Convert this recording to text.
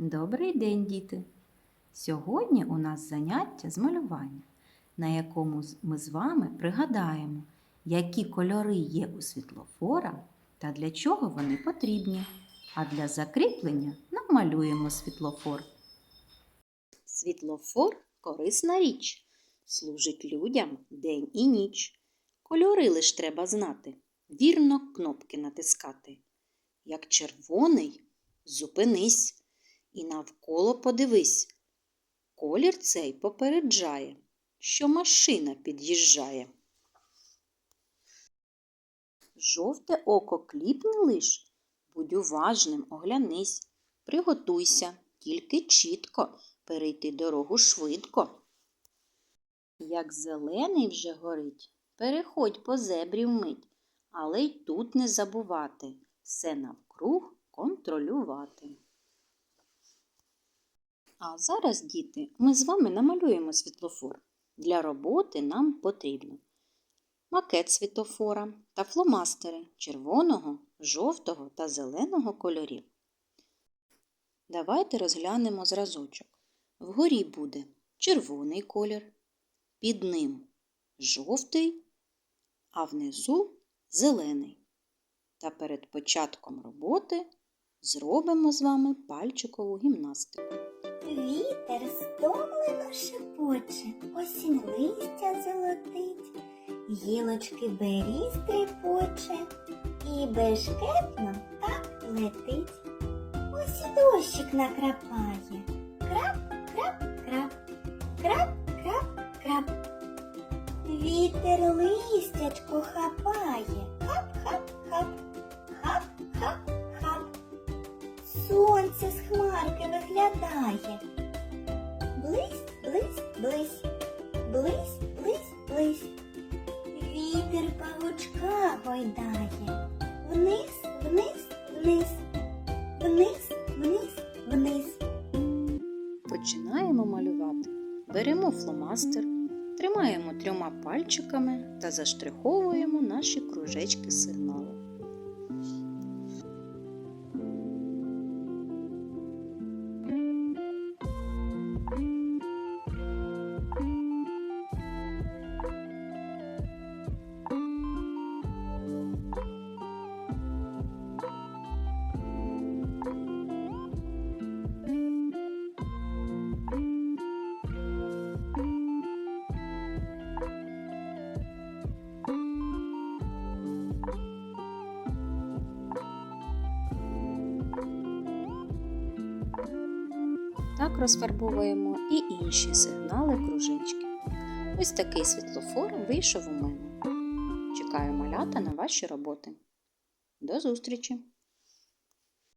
Добрий день, діти! Сьогодні у нас заняття з малювання, на якому ми з вами пригадаємо, які кольори є у світлофора та для чого вони потрібні. А для закріплення намалюємо світлофор. Світлофор корисна річ, служить людям день і ніч. Кольори лиш треба знати, вірно кнопки натискати. Як червоний, зупинись і навколо подивись. Колір цей попереджає, що машина під'їжджає. Жовте око кліпни лиш, будь уважним, оглянись, приготуйся, тільки чітко перейти дорогу швидко. Як зелений вже горить, переходь по зебрі вмить, але й тут не забувати все навкруг контролювати. А зараз, діти, ми з вами намалюємо світлофор. Для роботи нам потрібно макет світлофора та фломастери червоного, жовтого та зеленого кольорів. Давайте розглянемо зразочок. Вгорі буде червоний колір, під ним жовтий, а внизу зелений. Та перед початком роботи зробимо з вами пальчикову гімнастику. Вітер стомлено шепоче, осінь листя золотить, гілочки беріз трепоче, і бешкетно так летить. Ось і дощик накрапає. Крап, крап, крап, крап, крап, крап. Вітер листячко хапає. Сонце з хмарки виглядає. Близь, близь, близь, близь, близь, близь. Вітер павучка гойдає. Вниз, вниз, вниз, вниз, вниз, вниз. Починаємо малювати. Беремо фломастер, тримаємо трьома пальчиками та заштриховуємо наші кружечки сигналу. Так розфарбовуємо і інші сигнали кружечки. Ось такий світлофор вийшов у мене. Чекаю малята на ваші роботи. До зустрічі!